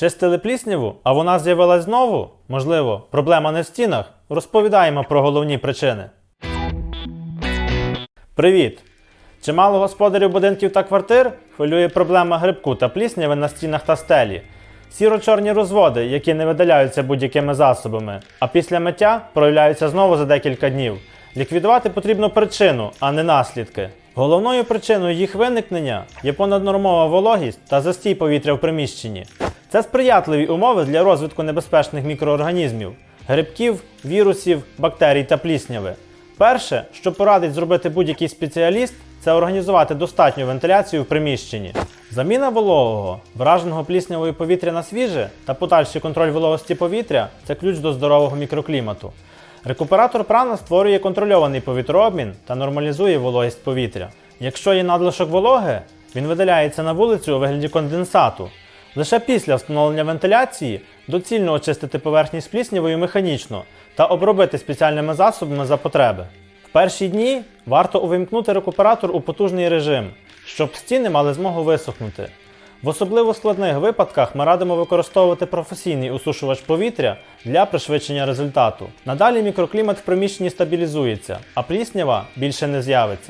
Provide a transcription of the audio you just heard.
Чистили плісняву, а вона з'явилась знову? Можливо, проблема не в стінах? Розповідаємо про головні причини. Привіт! Чимало господарів будинків та квартир хвилює проблема грибку та плісняви на стінах та стелі. Сіро-чорні розводи, які не видаляються будь-якими засобами, а після миття проявляються знову за декілька днів. Ліквідувати потрібно причину, а не наслідки. Головною причиною їх виникнення є понаднормова вологість та застій повітря в приміщенні. Це сприятливі умови для розвитку небезпечних мікроорганізмів, грибків, вірусів, бактерій та плісняви. Перше, що порадить зробити будь-який спеціаліст, це організувати достатню вентиляцію в приміщенні. Заміна вологого, враженого пліснявою повітря на свіже та подальший контроль вологості повітря це ключ до здорового мікроклімату. Рекуператор прана створює контрольований повітрообмін та нормалізує вологість повітря. Якщо є надлишок вологи, він видаляється на вулицю у вигляді конденсату. Лише після встановлення вентиляції доцільно очистити поверхні з пліснявою механічно та обробити спеціальними засобами за потреби. В перші дні варто увімкнути рекуператор у потужний режим, щоб стіни мали змогу висохнути. В особливо складних випадках ми радимо використовувати професійний усушувач повітря для пришвидшення результату. Надалі мікроклімат в приміщенні стабілізується, а пліснява більше не з'явиться.